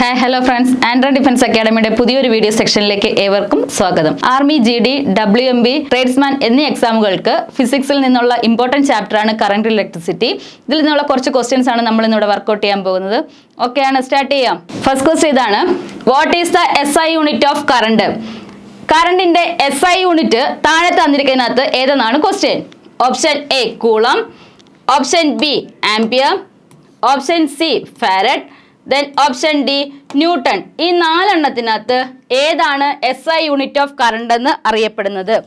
Hi hello friends ആൻഡ്ര defence അക്കാഡമിയുടെ പുതിയൊരു വീഡിയോ സെക്ഷനിലേക്ക് ഏവർക്കും സ്വാഗതം. Army G D W M B tradesman എന്നീ എക്സാമുകൾക്ക് ഫിസിക്സിൽ നിന്നുള്ള ഇമ്പോർട്ടന്റ് ചാപ്റ്ററാണ് കറണ്ട് ഇലക്ട്രിസിറ്റി ഇതിൽ നിന്നുള്ള കുറച്ച് ക്വസ്റ്റ്യൻസ് ആണ് നമ്മൾ ഇന്നിവിടെ വർക്കൗട്ട് ചെയ്യാൻ പോകുന്നത്. ഓക്കെ ആണ്. സ്റ്റാർട്ട് ചെയ്യാം. ഫസ്റ്റ് ക്വസ്റ്റ്യൻ ഇതാണ്. What is the S I unit of current കറണ്ടിന്റെ എസ് ഐ യൂണിറ്റ് താഴെ തന്നിരിക്കുന്നതിനകത്ത് ഏതെന്നാണ് question option A coulomb option B ampere option C farad then option D newton ഈ നാലെണ്ണത്തിനകത്ത് ഏതാണ് S I unit of current എന്ന് അറിയപ്പെടുന്നത്?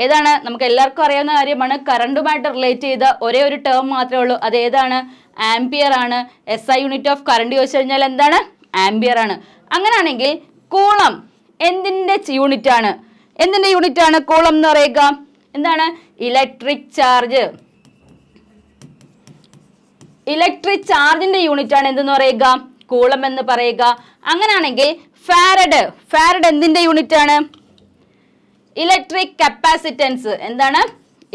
ഏതാണ്? നമുക്ക് എല്ലാവർക്കും അറിയാവുന്ന കാര്യമാണ്. കറണ്ടുമായിട്ട് റിലേറ്റ് ചെയ്ത ഒരേ ഒരു ടേം മാത്രമേ ഉള്ളൂ. അത് ഏതാണ്? ആംപിയർ ആണ്. S I unit of current ചോദിച്ചു കഴിഞ്ഞാൽ എന്താണ്? ആംപിയർ ആണ്. അങ്ങനെയാണെങ്കിൽ കൂളം എന്തിന്റെ യൂണിറ്റ് ആണ്? എന്തിന്റെ യൂണിറ്റ് ആണ്? കൂളം എന്ന് പറയുക. എന്താണ്? ഇലക്ട്രിക് ചാർജ് ഇലക്ട്രിക് ചാർജിന്റെ യൂണിറ്റ് ആണ് എന്തെന്ന് പറയുക? കൂളം എന്ന് പറയുക. അങ്ങനെയാണെങ്കിൽ ഫാരഡ്. ഫാരഡ് എന്തിന്റെ യൂണിറ്റ് ആണ് ഇലക്ട്രിക് കപ്പാസിറ്റൻസ്. എന്താണ്?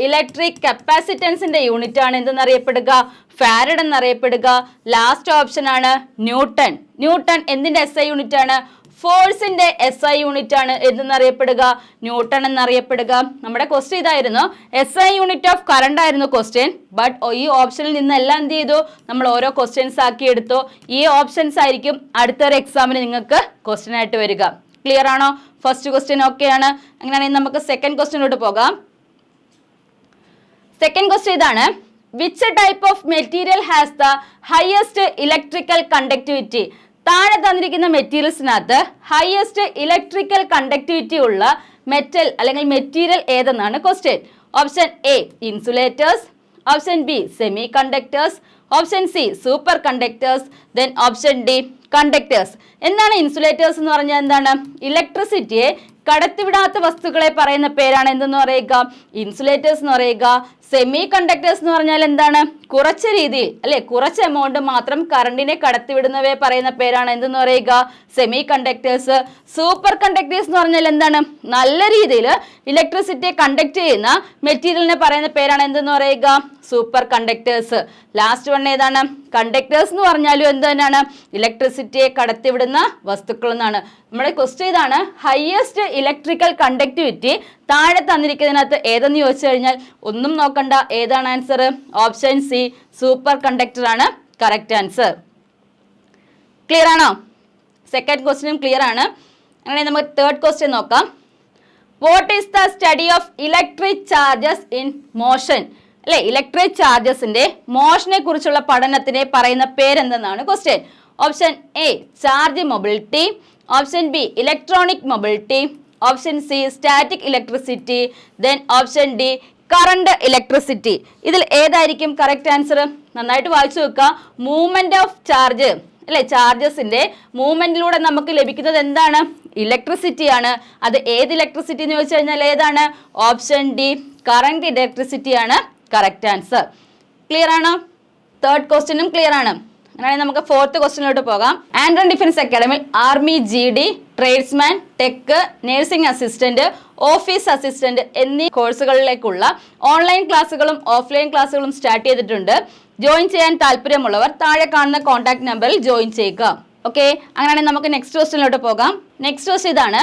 ഇലക്ട്രിക് കപ്പാസിറ്റൻസിന്റെ യൂണിറ്റ് ആണ് എന്തെന്നറിയപ്പെടുക? ഫാരഡ് എന്നറിയപ്പെടുക. ലാസ്റ്റ് ഓപ്ഷൻ ആണ് ന്യൂട്ടൺ. ന്യൂട്ടൺ എന്തിന്റെ എസ് ഐ യൂണിറ്റ് ആണ് ഫോഴ്സിന്റെ എസ് ഐ യൂണിറ്റ് ആണ് എന്തെന്നറിയപ്പെടുക? ന്യൂട്ടൺ എന്നറിയപ്പെടുക. നമ്മുടെ ക്വസ്റ്റ്യൻ ഇതായിരുന്നു. S I unit of current ആയിരുന്നു ക്വസ്റ്റ്യൻ ബട്ട് ഈ ഓപ്ഷനിൽ നിന്നെല്ലാം എന്ത് ചെയ്തു? നമ്മൾ ഓരോ ക്വസ്റ്റ്യൻസ് ആക്കി എടുത്തു. ഈ ഓപ്ഷൻസ് ആയിരിക്കും അടുത്തൊരു എക്സാമിന് നിങ്ങൾക്ക് ക്വസ്റ്റ്യൻ ആയിട്ട് വരിക. ക്ലിയർ ആണോ? ഫസ്റ്റ് ക്വസ്റ്റ്യൻ ആണ്. അങ്ങനെയാണെങ്കിൽ നമുക്ക് സെക്കൻഡ് ക്വസ്റ്റ്യനോട്ട് പോകാം. സെക്കൻഡ് ക്വസ്റ്റ്യൻ ഇതാണ്. Which type of material has the highest electrical conductivity താഴെ തന്നിരിക്കുന്ന മെറ്റീരിയൽസിനകത്ത് ഹയസ്റ്റ് ഇലക്ട്രിക്കൽ കണ്ടക്ടിവിറ്റി ഉള്ള മെറ്റൽ അല്ലെങ്കിൽ material ഏതെന്നാണ് question option A insulators option B semiconductors option C superconductors then option D conductors എന്താണ് insulators എന്ന് പറഞ്ഞാൽ എന്താണ്? ഇലക്ട്രിസിറ്റിയെ കടത്തിവിടാത്ത വസ്തുക്കളെ പറയുന്ന പേരാണ് എന്തെന്ന് പറയുക? ഇൻസുലേറ്റേഴ്സ് എന്ന് പറയുക. സെമി കണ്ടക്ടേഴ്സ് എന്ന് പറഞ്ഞാൽ എന്താണ്? കുറച്ച് രീതിയിൽ അല്ലെ? കുറച്ച് എമൗണ്ട് മാത്രം കറണ്ടിനെ കടത്തിവിടുന്നവയെ പറയുന്ന പേരാണ്. എന്തെന്ന് പറയുക? സെമി കണ്ടക്ടേഴ്സ് സൂപ്പർ കണ്ടക്ടേഴ്സ് എന്ന് പറഞ്ഞാൽ എന്താണ്? നല്ല രീതിയിൽ ഇലക്ട്രിസിറ്റിയെ കണ്ടക്ട് ചെയ്യുന്ന മെറ്റീരിയലിനെ പറയുന്ന പേരാണ് എന്തെന്ന് പറയുക? സൂപ്പർ കണ്ടക്ടേഴ്സ് ലാസ്റ്റ് വൺ ഏതാണ്? കണ്ടക്ടേഴ്സ് എന്ന് പറഞ്ഞാലും എന്ത് തന്നെയാണ്? ഇലക്ട്രിസിറ്റിയെ കടത്തിവിടുന്ന വസ്തുക്കൾ എന്നാണ്. നമ്മുടെ ക്വസ്റ്റ്യൻ ഇതാണ് ഹയസ്റ്റ് ഇലക്ട്രിക്കൽ കണ്ടക്ടിവിറ്റി താഴെ തന്നിരിക്കുന്നതിനകത്ത് ഏതെന്ന് ചോദിച്ചു കഴിഞ്ഞാൽ ഒന്നും നോക്കണ്ട ഏതാണ് answer option C superconductor ആണ് കറക്റ്റ് ആൻസർ ക്ലിയർ ആണോ? സെക്കൻഡ് ക്വസ്റ്റ്യനും ക്ലിയർ ആണ്. അങ്ങനെ നമുക്ക് തേർഡ് ക്വസ്റ്റ്യൻ നോക്കാം. What is the study of electric charges in motion അല്ലെ ഇലക്ട്രിക് ചാർജസിന്റെ മോഷനെ കുറിച്ചുള്ള പഠനത്തിനെ പറയുന്ന പേരെന്തെന്നാണ് question option A charge mobility option B electronic mobility option C static electricity then option D current electricity ഇതിൽ ഏതായിരിക്കും കറക്റ്റ് ആൻസർ നന്നായിട്ട് വായിച്ചു വെക്കുക. മൂവ്മെന്റ് ഓഫ് ചാർജ് അല്ലെ? ചാർജസിന്റെ മൂവ്മെന്റിലൂടെ നമുക്ക് ലഭിക്കുന്നത് എന്താണ്? ഇലക്ട്രിസിറ്റി ആണ്. അത് ഏത് ഇലക്ട്രിസിറ്റി എന്ന് ചോദിച്ചു കഴിഞ്ഞാൽ ഏതാണ്? ഓപ്ഷൻ ഡി കറണ്ട് ഇലക്ട്രിസിറ്റി ആണ് കറക്റ്റ് ആൻസർ ക്ലിയർ ആണോ? തേർഡ് ക്വസ്റ്റ്യനും ക്ലിയർ ആണ്. അങ്ങനെയാണെങ്കിൽ നമുക്ക് ഫോർത്ത് ക്വസ്റ്റ്യനിലോട്ട് പോകാം. Andron defence academy army G D tradesman tech nursing assistant office assistant എന്നീ കോഴ്സുകളിലേക്കുള്ള ഓൺലൈൻ ക്ലാസ്സുകളും ഓഫ്ലൈൻ ക്ലാസ്സുകളും സ്റ്റാർട്ട് ചെയ്തിട്ടുണ്ട്. ജോയിൻ ചെയ്യാൻ താല്പര്യമുള്ളവർ താഴെ കാണുന്ന കോൺടാക്ട് നമ്പറിൽ ജോയിൻ ചെയ്യുക. ഓക്കെ? അങ്ങനെയാണെങ്കിൽ നമുക്ക് നെക്സ്റ്റ് ക്വസ്റ്റിനിലോട്ട് പോകാം. നെക്സ്റ്റ് ക്വസ്റ്റ് ഇതാണ്.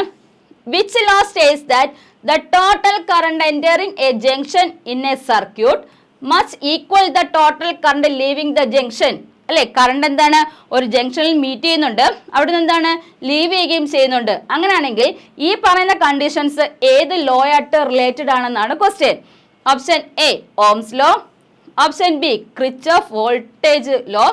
Which law states that the total current entering a junction in a circuit must equal the total current leaving the junction അല്ലെ? കറണ്ട് എന്താണ്? ഒരു ജംഗ്ഷനിൽ മീറ്റ് ചെയ്യുന്നുണ്ട്. അവിടെ നിന്ന് എന്താണ്? ലീവ് ചെയ്യുകയും ചെയ്യുന്നുണ്ട്. അങ്ങനെയാണെങ്കിൽ ഈ പറയുന്ന കണ്ടീഷൻസ് ഏത് ലോ ആയിട്ട് റിലേറ്റഡ് ആണെന്നാണ് question option A ohm's law option B Kirchhoff voltage law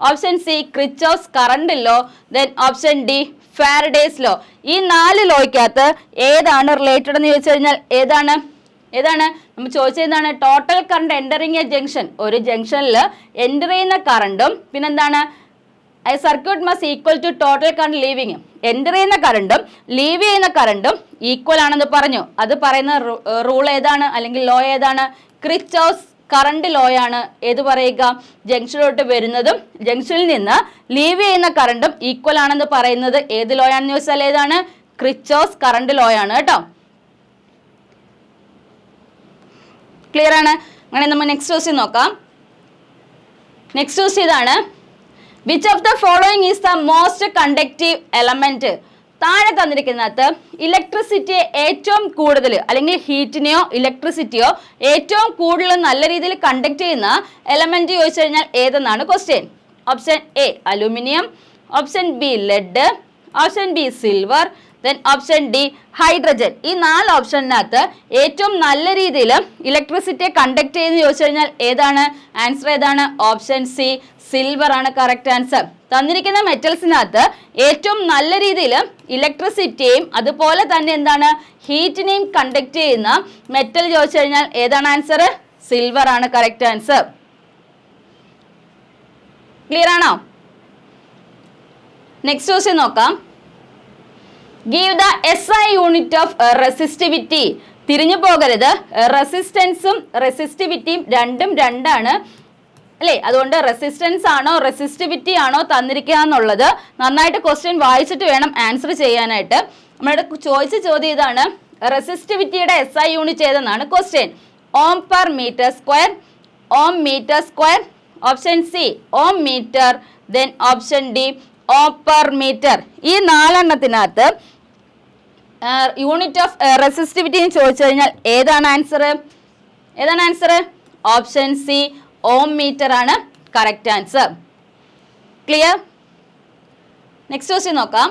option C Kirchhoff current law then option D Faraday's law ഈ നാല് ലോയ്ക്കകത്ത് ഏതാണ് റിലേറ്റഡ് എന്ന് ചോദിച്ചു കഴിഞ്ഞാൽ ഏതാണ്? ഏതാണ്? നമ്മൾ ചോദിച്ചത് എന്താണ്? Total current entering a junction ഒരു ജംഗ്ഷനിൽ എന്റർ ചെയ്യുന്ന കറണ്ടും പിന്നെന്താണ്? Circuit must equal to total current leaving enter ചെയ്യുന്ന കറണ്ടും ലീവ് ചെയ്യുന്ന കറണ്ടും ഈക്വൽ ആണെന്ന് പറഞ്ഞു. അത് പറയുന്ന റൂൾ ഏതാണ്? അല്ലെങ്കിൽ ലോ ഏതാണ്? ക്രിച്ചോസ് കറണ്ട് ആണ്. ഏത് പറയുക? ജംഗ്ഷനിലോട്ട് വരുന്നതും ജംഗ്ഷനിൽ നിന്ന് ലീവ് ചെയ്യുന്ന കറണ്ടും ഈക്വൽ ആണെന്ന് പറയുന്നത് ഏത് ലോയാണെന്ന് ചോദിച്ചാൽ ഏതാണ്? ക്രിച്ചോസ് കറണ്ട് ലോയാണ് കേട്ടോ. ക്ലിയർ ആണ്? അങ്ങനെ നമ്മൾ നെക്സ്റ്റ് ക്വസ്റ്റ്യൻ നോക്കാം. നെക്സ്റ്റ് ക്വസ്റ്റ്യൻ ഇതാണ്. Which of the following is the most conductive element താഴെ തന്നിരിക്കുന്നകത്ത് ഇലക്ട്രിസിറ്റിയെ ഏറ്റവും കൂടുതൽ അല്ലെങ്കിൽ ഹീറ്റിനെയോ ഇലക്ട്രിസിറ്റിയോ ഏറ്റവും കൂടുതൽ നല്ല രീതിയിൽ കണ്ടക്ട് ചെയ്യുന്ന എലമെന്റ് ചോദിച്ചു കഴിഞ്ഞാൽ ഏതെന്നാണ് question option A aluminium option B lead option B silver then option D hydrogen ഈ നാല് ഓപ്ഷനകത്ത് ഏറ്റവും നല്ല രീതിയിൽ ഇലക്ട്രിസിറ്റിയെ കണ്ടക്ട് ചെയ്യുന്ന ചോദിച്ചു കഴിഞ്ഞാൽ ഏതാണ്? ആൻസർ ഏതാണ്? ഓപ്ഷൻ സി സിൽവർ ആണ് കറക്റ്റ് ആൻസർ തന്നിരിക്കുന്ന മെറ്റൽസിനകത്ത് ഏറ്റവും നല്ല രീതിയിൽ ഇലക്ട്രിസിറ്റിയെയും അതുപോലെ തന്നെ എന്താണ്? ഹീറ്റിനെയും കണ്ടക്ട് ചെയ്യുന്ന മെറ്റൽ ചോദിച്ചു കഴിഞ്ഞാൽ ഏതാണ് ആൻസർ സിൽവർ ആണ് കറക്റ്റ് ആൻസർ ക്ലിയർ ആണോ? നെക്സ്റ്റ് ക്വസ്റ്റ്യൻ നോക്കാം. Give the S I unit of resistivity തിരിഞ്ഞു പോകരുത്. റെസിസ്റ്റൻസും റെസിസ്റ്റിവിറ്റിയും രണ്ടും രണ്ടാണ്. അല്ലേ? അതുകൊണ്ട് റെസിസ്റ്റൻസ് ആണോ റെസിസ്റ്റിവിറ്റി ആണോ തന്നിരിക്കുക എന്നുള്ളത് നന്നായിട്ട് ക്വസ്റ്റ്യൻ വായിച്ചിട്ട് വേണം ആൻസർ ചെയ്യാനായിട്ട്. നമ്മളുടെ ചോദിച്ച ചോദ്യം ഇതാണ്. റെസിസ്റ്റിവിറ്റിയുടെ S I unit ഏതെന്നാണ് question ohm per metre square ohm metre square option C ohm metre then option D ohm per metre ഈ നാലെണ്ണത്തിനകത്ത് യൂണിറ്റ് ഓഫ് റെസിസ്റ്റിവിറ്റി എന്ന് ചോദിച്ചു കഴിഞ്ഞാൽ ഏതാണ് ആൻസർ ഏതാണ് answer option C ohm metre ആണ് correct answer clear next question നോക്കാം.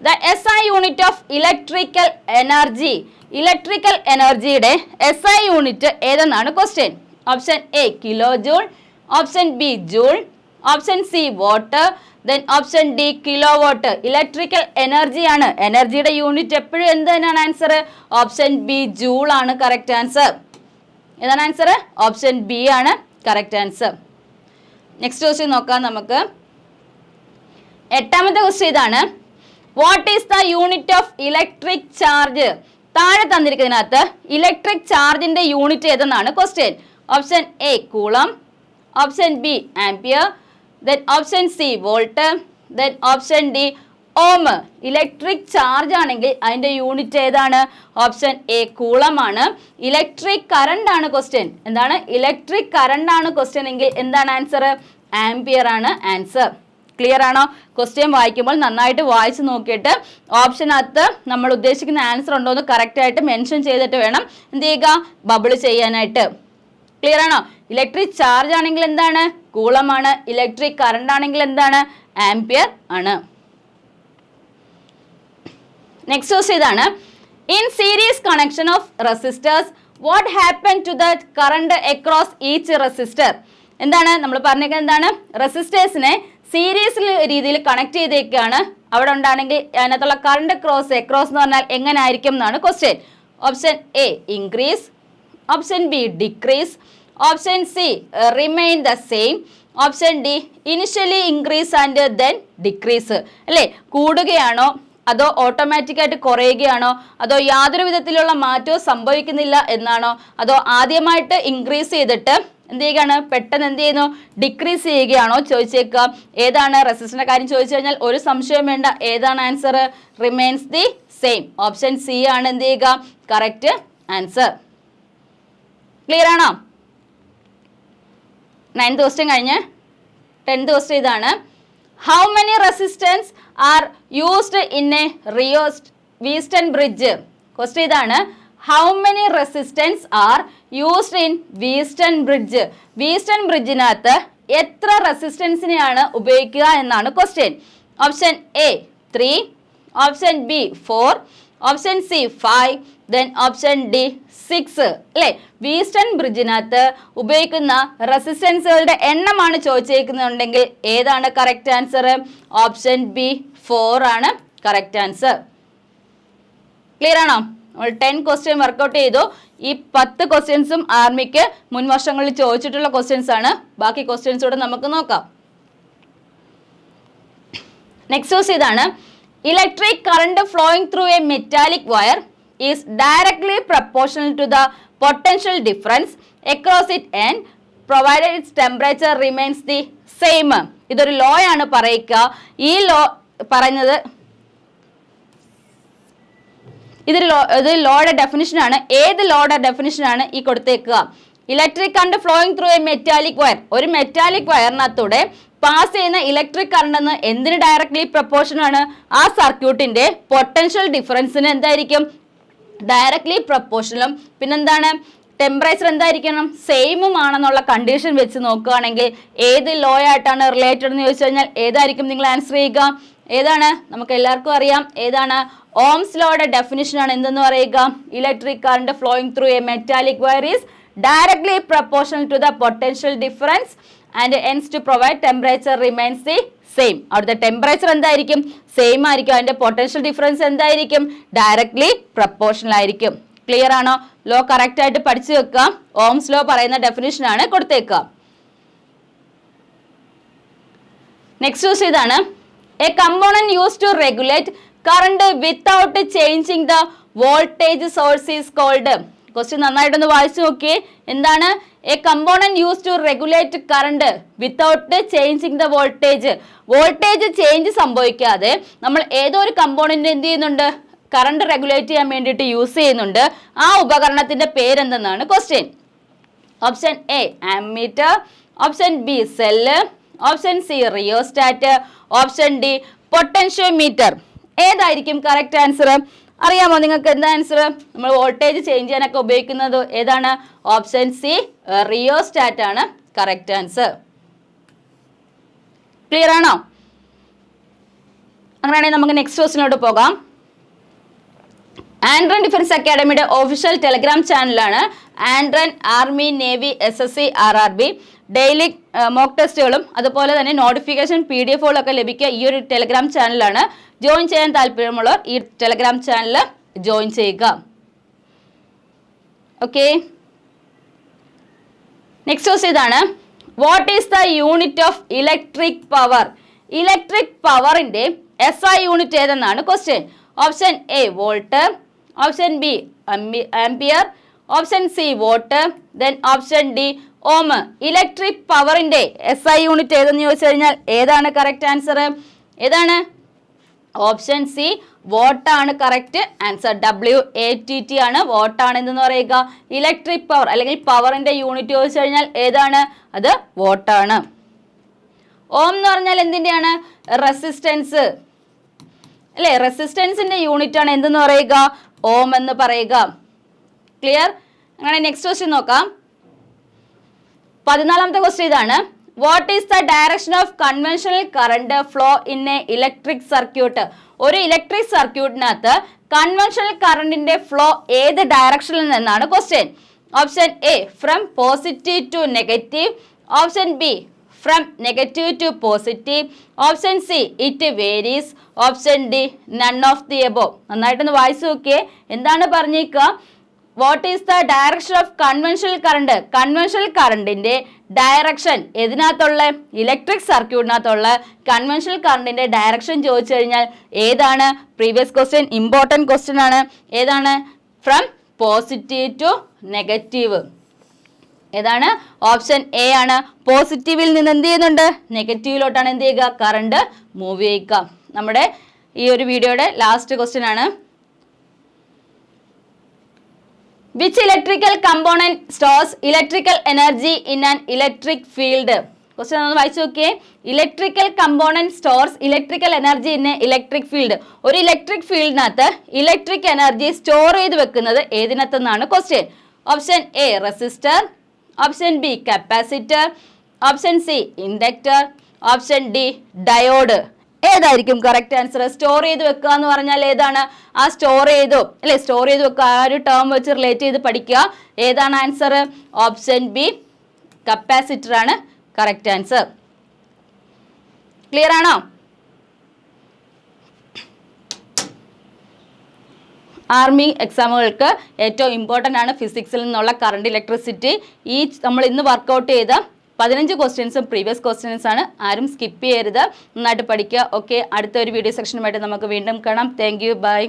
The S I unit of electrical energy electrical എനർജിയുടെ S I unit ഏതെന്നാണ് question option A kilojoule option B joule option C watt then option D kilowatt electrical energy ആണ് എനർജിയുടെ unit എപ്പോഴും എന്ത് തന്നെയാണ് answer option B joule ആണ് correct answer ഏതാണ് answer option B ആണ് correct answer next question നോക്കാം നമുക്ക്. എട്ടാമത്തെ ക്വസ്റ്റ്യൻ ഇതാണ്. What is the unit of electric charge താഴെ തന്നിരിക്കുന്നതിനകത്ത് ഇലക്ട്രിക് ചാർജിന്റെ unit ഏതെന്നാണ് question option A coulomb option B ampere then option C volt then option D ohm electric charge ആണെങ്കിൽ അതിന്റെ unit ഏതാണ്? ഓപ്ഷൻ എ കൂളമാണ്. ഇലക്ട്രിക് കറണ്ട് ആണ് question എന്താണ്? Electric current ആണ് ക്വസ്റ്റ്യൻ എങ്കിൽ എന്താണ് ആൻസർ ആംപിയർ ആണ് ആൻസർ ക്ലിയർ ആണോ? ക്വസ്റ്റ്യൻ വായിക്കുമ്പോൾ നന്നായിട്ട് വായിച്ച് നോക്കിയിട്ട് ഓപ്ഷനകത്ത് നമ്മൾ ഉദ്ദേശിക്കുന്ന ആൻസർ ഉണ്ടോ എന്ന് കറക്റ്റ് ആയിട്ട് മെൻഷൻ ചെയ്തിട്ട് വേണം എന്ത് ചെയ്യുക? ബബിൾ ചെയ്യാനായിട്ട്. ക്ലിയർ ആണോ? ഇലക്ട്രിക് ചാർജ് ആണെങ്കിൽ എന്താണ്? കൂളമാണ്. ഇലക്ട്രിക് കറണ്ട് ആണെങ്കിൽ എന്താണ്? ആംപിയർ ആണ്. നെക്സ്റ്റ് ക്വസ്റ്റ് ഇതാണ്. In series connection of resistors what happen to the current across each resistor എന്താണ്? നമ്മൾ പറഞ്ഞേക്കുന്നത് എന്താണ്? റെസിസ്റ്റേഴ്സിനെ സീരീസ് രീതിയിൽ കണക്ട് ചെയ്തേക്കാണ്. അവിടെ ഉണ്ടാണെങ്കിൽ അതിനകത്തുള്ള കറണ്ട് ക്രോസ് എക്രോസ് എന്ന് പറഞ്ഞാൽ എങ്ങനെ ആയിരിക്കും എന്നാണ് question option A increase option B decrease option C remain the same option D initially increase and then decrease അല്ലേ? കൂടുകയാണോ? അതോ ഓട്ടോമാറ്റിക്കായിട്ട് കുറയുകയാണോ? അതോ യാതൊരു വിധത്തിലുള്ള മാറ്റവും സംഭവിക്കുന്നില്ല എന്നാണോ? അതോ ആദ്യമായിട്ട് ഇൻക്രീസ് ചെയ്തിട്ട് എന്ത് ചെയ്യുകയാണ്? പെട്ടെന്ന് എന്ത് ചെയ്യുന്നു? ഡിക്രീസ് ചെയ്യുകയാണോ? ചോദിച്ചേക്കുക. ഏതാണ്? റെസിസ്റ്ററിന്റെ കാര്യം ചോദിച്ചു കഴിഞ്ഞാൽ ഒരു സംശയം വേണ്ട. ഏതാണ് answer remains the same option C ആണ് എന്ത് ചെയ്യുക? കറക്റ്റ് ആൻസർ ക്ലിയർ ആണോ? നയൻത് ക്വസ്റ്റ്യൻ കഴിഞ്ഞ്. ടെൻത്ത് ക്വസ്റ്റ്യൻ ഇതാണ്. How many resistance are used in a റിയോസ്റ്റ് Wheatstone bridge question ഇതാണ്. How many resistance are used in Wheatstone bridge Wheatstone ബ്രിഡ്ജിനകത്ത് എത്ര റെസിസ്റ്റൻസിനെയാണ് ഉപയോഗിക്കുക എന്നാണ് question option A three option B four option C five then option D six അല്ലേ? Wheatstone ബ്രിഡ്ജിനകത്ത് ഉപയോഗിക്കുന്ന റെസിസ്റ്റൻസുകളുടെ എണ്ണമാണ് ചോദിച്ചേക്കുന്നുണ്ടെങ്കിൽ ഏതാണ് correct answer option B four ആണ് കറക്റ്റ് ആൻസർ ക്ലിയർ ആണോ? നമ്മൾ ടെൻ ക്വസ്റ്റ്യൻ വർക്കൗട്ട് ചെയ്തു. ഈ പത്ത് ക്വസ്റ്റ്യൻസും ആർമിക്ക് മുൻ വർഷങ്ങളിൽ ചോദിച്ചിട്ടുള്ള ക്വസ്റ്റ്യൻസ് ആണ്. ബാക്കി ക്വസ്റ്റ്യൻസ് കൂടെ നമുക്ക് നോക്കാം. നെക്സ്റ്റ് ക്വസ്റ്റ് ഇതാണ്. Electric current flowing through a metallic wire is directly proportional to the potential difference across it and provided its temperature remains the same ഇതൊരു ലോ ആണ് പറയുക. ഈ ലോ പറഞ്ഞത് ഇതൊരു ലോ ഇത് ലോയുടെ ഡെഫിനിഷൻ ആണ്. ഏത് ലോയുടെ ഡെഫിനിഷൻ ആണ് ഈ കൊടുത്തേക്കുക? Electric current flowing through a metallic wire ഒരു മെറ്റാലിക് വയറിനകത്തൂടെ പാസ് ചെയ്യുന്ന ഇലക്ട്രിക് കറണ്ട് എന്ന് എന്തിന് ഡയറക്ട്ലി പ്രപ്പോർഷൻ ആണ്? ആ സർക്യൂട്ടിന്റെ പൊട്ടൻഷ്യൽ ഡിഫറൻസിന് എന്തായിരിക്കും? ഡയറക്ട്ലി പ്രപ്പോർഷനും പിന്നെന്താണ്? ടെമ്പറേച്ചർ എന്തായിരിക്കണം? സെയിമും ആണെന്നുള്ള കണ്ടീഷൻ വെച്ച് നോക്കുകയാണെങ്കിൽ ഏത് ലോ ആയിട്ടാണ് റിലേറ്റഡ് എന്ന് ചോദിച്ചു കഴിഞ്ഞാൽ ഏതായിരിക്കും നിങ്ങൾ ആൻസർ ചെയ്യുക? ഏതാണ്? നമുക്ക് എല്ലാവർക്കും അറിയാം. ഏതാണ്? ഓംസ് ലോയുടെ ഡെഫിനിഷൻ ആണ് എന്തെന്ന് പറയുക? Electric current flowing through a metallic wire is directly proportional to the potential difference and എൻസ് to provide temperature remains the same അവിടുത്തെ ടെമ്പറേച്ചർ എന്തായിരിക്കും? സെയിം ആയിരിക്കും. അതിന്റെ പൊട്ടൻഷ്യൽ ഡിഫറൻസ് എന്തായിരിക്കും? ഡയറക്ട്ലി പ്രപ്പോർഷണൽ ആയിരിക്കും. ക്ലിയർ ആണോ? ലോ കറക്റ്റ് ആയിട്ട് പഠിച്ചു വെക്കുക ഓംസ് ലോ പറയുന്ന ഡെഫിനിഷൻ ആണ് കൊടുത്തേക്കുക. നെക്സ്റ്റ് ക്വസ്റ്റ് ഇതാണ്. A component use to regulate current without changing the voltage source is called question നന്നായിട്ടൊന്ന് വായിച്ചു നോക്കിയേ. എന്താണ്? A component use to regulate current without changing the voltage voltage change സംഭവിക്കാതെ നമ്മൾ ഏതോ ഒരു കമ്പോണന്റ് എന്ത് ചെയ്യുന്നുണ്ട്? കറണ്ട് റെഗുലേറ്റ് ചെയ്യാൻ വേണ്ടിയിട്ട് യൂസ് ചെയ്യുന്നുണ്ട്. ആ ഉപകരണത്തിന്റെ പേരെന്തെന്നാണ് question option A ammeter option B cell option C rheostat option D potentiometer ഏതായിരിക്കും കറക്റ്റ് ആൻസർ അറിയാമോ നിങ്ങൾക്ക് എന്താ ആൻസർ നമ്മൾ വോൾട്ടേജ് ചേഞ്ച് ചെയ്യാനൊക്കെ ഉപയോഗിക്കുന്നത് ഏതാണ്? ഓപ്ഷൻ സി റിയോസ്റ്റാറ്റ് ആണ് കറക്റ്റ് ആൻസർ ക്ലിയർ ആണോ? അങ്ങനെയാണെങ്കിൽ നമുക്ക് നെക്സ്റ്റ് ക്വസ്റ്റിനോട്ട് പോകാം. ആൻഡ്രൻ ഡിഫൻസ് അക്കാഡമിയുടെ ഒഫീഷ്യൽ ടെലഗ്രാം ചാനലാണ് ആൻഡ്രൻ army navy S S C R R B daily mock ടെസ്റ്റുകളും അതുപോലെ തന്നെ നോട്ടിഫിക്കേഷൻ പി ഡി എഫുകളൊക്കെ ലഭിക്കുക ഈ ഒരു ടെലഗ്രാം ചാനലാണ് ജോയിൻ ചെയ്യാൻ താല്പര്യമുള്ളവർ ഈ ടെലഗ്രാം ചാനൽ ജോയിൻ ചെയ്യുക. ഓക്കെ നെക്സ്റ്റ് ക്വസ്റ്റ് ഇതാണ്. What is the unit of electric power electric പവറിന്റെ S I unit ഏതെന്നാണ് question option A volt option B ampere option C watt then option D ohm electric പവറിന്റെ S I unit ഏതെന്ന് ചോദിച്ചു കഴിഞ്ഞാൽ ഏതാണ് correct answer ഏതാണ്? Option C വോട്ടാണ് correct answer W A T T ആണ്. വോട്ടാണ് എന്തെന്ന് പറയുക? ഇലക്ട്രിക് പവർ അല്ലെങ്കിൽ പവറിന്റെ യൂണിറ്റ് ചോദിച്ചു കഴിഞ്ഞാൽ ഏതാണ്? അത് വോട്ടാണ് ഓം എന്ന് പറഞ്ഞാൽ എന്തിന്റെയാണ് റെസിസ്റ്റൻസ് അല്ലേ? റെസിസ്റ്റൻസിന്റെ യൂണിറ്റ് ആണ് എന്തെന്ന് പറയുക? ഓം എന്ന് പറയുക. ക്ലിയർ അങ്ങനെ നെക്സ്റ്റ് ക്വസ്റ്റ്യൻ നോക്കാം. പതിനാലാമത്തെ ക്വസ്റ്റ്യൻ ഇതാണ്. What is the direction of conventional current flow in a electric circuit ഒരു ഇലക്ട്രിക് സർക്യൂട്ടിനകത്ത് കൺവെൻഷണൽ കറണ്ടിന്റെ ഫ്ലോ ഏത് ഡയറക്ഷനിൽ നിന്നാണ്? Question option A from positive to negative option B from negative to positive option C it varies option D none of the above നന്നായിട്ടൊന്ന് വായിച്ചു നോക്കിയേ. എന്താണ് പറഞ്ഞേക്കുക what is the direction of conventional current conventional കറണ്ടിന്റെ direction എതിനകത്തുള്ള electric സർക്യൂട്ടിനകത്തുള്ള conventional കറണ്ടിന്റെ direction ചോദിച്ചു കഴിഞ്ഞാൽ ഏതാണ്? പ്രീവിയസ് ക്വസ്റ്റ്യൻ ഇമ്പോർട്ടന്റ് ക്വസ്റ്റ്യൻ ആണ്. ഏതാണ്? ഫ്രം പോസിറ്റീവ് ടു നെഗറ്റീവ് ഏതാണ്? ഓപ്ഷൻ എ ആണ്. പോസിറ്റീവിൽ നിന്ന് എന്ത് ചെയ്യുന്നുണ്ട്? നെഗറ്റീവിലോട്ടാണ് എന്ത് ചെയ്യുക? കറണ്ട് മൂവ് ചെയ്യുക. നമ്മുടെ ഈ ഒരു വീഡിയോയുടെ ലാസ്റ്റ് ക്വസ്റ്റ്യൻ ആണ്. Which electrical component stores electrical energy in an electric field question ഒന്ന് വായിച്ചു നോക്കിയേ. Electrical component stores electrical energy in electric field ഒരു ഇലക്ട്രിക് ഫീൽഡിനകത്ത് ഇലക്ട്രിക് എനർജി സ്റ്റോർ ചെയ്ത് വെക്കുന്നത് ഏതിനകത്തെന്നാണ് question option A resistor option B capacitor option C inductor option D diode ഏതായിരിക്കും correct answer store ചെയ്ത് വെക്കുക എന്ന് പറഞ്ഞാൽ ഏതാണ്? ആ സ്റ്റോർ ചെയ്തു. അല്ലെ സ്റ്റോർ ചെയ്ത് വെക്കുക. ആ ഒരു ടേം വെച്ച് റിലേറ്റ് ചെയ്ത് പഠിക്കുക. ഏതാണ് ആൻസർ ഓപ്ഷൻ ബി കപ്പാസിറ്റർ ആണ് കറക്റ്റ് ആൻസർ ക്ലിയർ ആണോ? ആർമി എക്സാമുകൾക്ക് ഏറ്റവും ഇമ്പോർട്ടന്റ് ആണ് ഫിസിക്സിൽ നിന്നുള്ള കറണ്ട് ഇലക്ട്രിസിറ്റി ഈ നമ്മൾ ഇന്ന് വർക്കൗട്ട് ചെയ്ത പതിനഞ്ച് ക്വസ്റ്റ്യൻസും പ്രീവിയസ് ക്വസ്റ്റ്യൻസ് ആണ്. ആരും സ്കിപ്പ് ചെയ്യരുത്. നന്നായിട്ട് പഠിക്കുക. ഓക്കെ അടുത്ത ഒരു വീഡിയോ സെക്ഷനുമായിട്ട് നമുക്ക് വീണ്ടും കാണാം. Thank you by